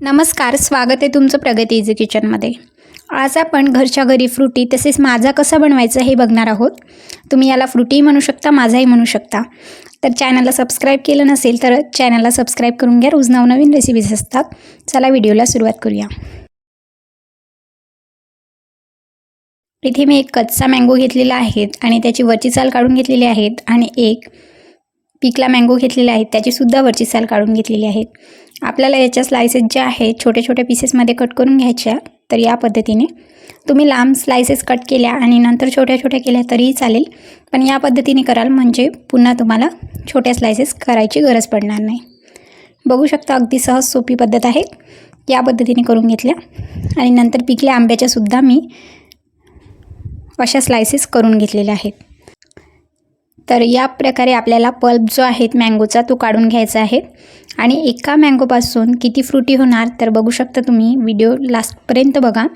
नमस्कार स्वागत आहे तुमचं प्रगती इझी किचनमध्ये. आज आपण घरच्या घरी फ्रुटी तसेच माझा कसा बनवायचा हे बघणार आहोत. तुम्ही याला फ्रुटीही म्हणू शकता माझाही म्हणू शकता. तर चॅनलला सबस्क्राईब केलं नसेल तर चॅनलला सबस्क्राईब करून घ्या. रोज नवनवीन रेसिपीज असतात. चला व्हिडिओला सुरुवात करूया. इथे मी एक कच्चा मँगो घेतलेला आहे आणि त्याची वरची साल काढून घेतलेली आहेत आणि एक पिकला मँगो घेतलेला आहे. त्याचीसुद्धा वरची साल काढून घेतलेली आहे. आपल्याला याच्या स्लायसेस ज्या आहेत छोटे छोटे पीसेसमध्ये कट करून घ्यायच्या तर या पद्धतीने. तुम्ही लांब स्लायसेस कट केल्या आणि नंतर छोट्या छोट्या केल्या तरीही चालेल. पण या पद्धतीने कराल म्हणजे पुन्हा तुम्हाला छोट्या स्लायसेस करायची गरज पडणार नाही. बघू शकता अगदी सहज सोपी पद्धत आहे. या पद्धतीने करून घेतल्या. आणि नंतर पिकल्या आंब्याच्यासुद्धा मी अशा स्लायसेस करून घेतलेल्या आहेत. तर या प्रकारे आपल्याला पल्प जो आहे मँगोचा तो काढून घ्यायचा आहे. आणि एका मँगोपासून किती फ्रुटी होणार तर बघू शकता तुम्ही. व्हिडिओ लास्टपर्यंत बघा.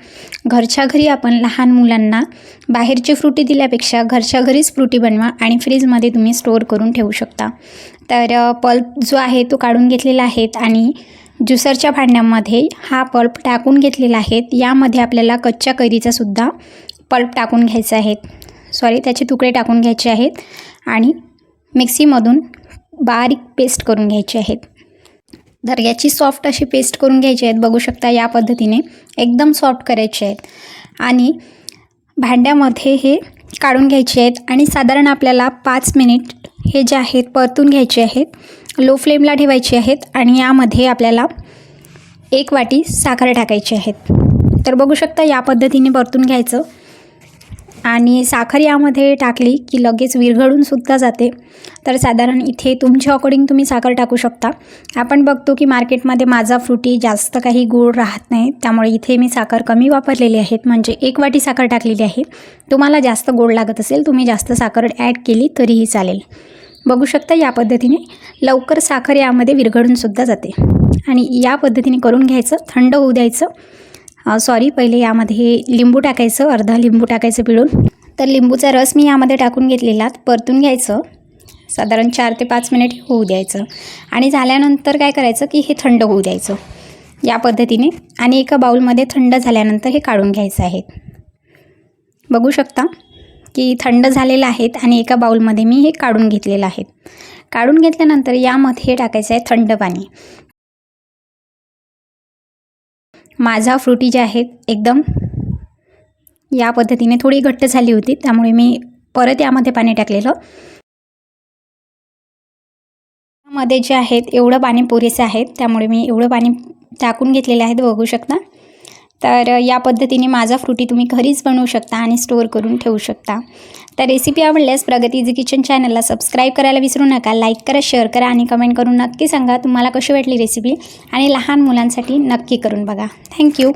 घरच्या घरी आपण लहान मुलांना बाहेरची फ्रुटी दिल्यापेक्षा घरच्या घरीच फ्रुटी बनवा आणि फ्रीजमध्ये तुम्ही स्टोअर करून ठेवू शकता. तर पल्प जो आहे तो काढून घेतलेला आहे आणि ज्युसरच्या भांड्यामध्ये हा पल्प टाकून घेतलेला आहे. यामध्ये आपल्याला कच्च्या कैरीचासुद्धा पल्प टाकून घ्यायचा आहे. सॉरी त्याचे तुकडे टाकून घ्यायचे आहेत आणि मिक्सीमधून बारीक पेस्ट करून घ्यायची आहेत. तर याची सॉफ्ट अशी पेस्ट करून घ्यायची आहेत. बघू शकता या पद्धतीने एकदम सॉफ्ट करायचे आहेत. आणि भांड्यामध्ये हे काढून घ्यायचे आहेत आणि साधारण आपल्याला पाच मिनिट हे जे आहेत परतून घ्यायचे आहेत लो फ्लेमला ठेवायचे आहेत आणि यामध्ये आपल्याला एक वाटी साखर टाकायची आहेत. तर बघू शकता या पद्धतीने परतून घ्यायचं. आणि साखर यामध्ये टाकली की लगेच विरघळूनसुद्धा जाते. तर साधारण इथे तुमच्या अकॉर्डिंग तुम्ही साखर टाकू शकता. आपण बघतो की मार्केटमध्ये माझा फ्रुटी जास्त काही गोड राहत नाही. त्यामुळे इथे मी साखर कमी वापरलेली आहेत. म्हणजे एक वाटी साखर टाकलेली आहे. तुम्हाला जास्त गोड लागत असेल तुम्ही जास्त साखर ॲड केली तरीही चालेल. बघू शकता या पद्धतीने लवकर साखर यामध्ये विरघळूनसुद्धा जाते. आणि या पद्धतीने करून घ्यायचं थंड होऊ द्यायचं. सॉरी पहिले यामध्ये लिंबू टाकायचं अर्धा लिंबू टाकायचं पिळून. तर लिंबूचा रस मी यामध्ये टाकून घेतलेला परतून घ्यायचं. साधारण चार ते पाच मिनिट होऊ द्यायचं. आणि झाल्यानंतर काय करायचं की हे थंड होऊ द्यायचं. या पद्धतीने. आणि एका बाऊलमध्ये थंड झाल्यानंतर हे काढून घ्यायचं आहे. बघू शकता की थंड झालेलं आहेत आणि एका बाऊलमध्ये मी हे काढून घेतलेलं आहे. काढून घेतल्यानंतर यामध्ये टाकायचं आहे थंड पाणी. माझा फ्रुटी जे आहेत एकदम या पद्धतीने थोडी घट्ट झाली होती त्यामुळे मी परत यामध्ये पाणी टाकलेलं. मध्ये जे आहेत एवढं पाणी पुरेसं आहे त्यामुळे मी एवढं पाणी टाकून घेतलेलं आहे बघू शकता. तर या पद्धतीने माझा फ्रुटी तुम्ही घरीच बनवू शकता आणि स्टोअर करून ठेवू शकता. तर रेसिपी आवडल्यास प्रगती इझी किचन चॅनलला सबस्क्राईब करायला विसरू नका लाईक करा शेअर करा आणि कमेंट करून नक्की सांगा तुम्हाला कशी वाटली रेसिपी आणि लहान मुलांसाठी नक्की करून बघा. थँक्यू.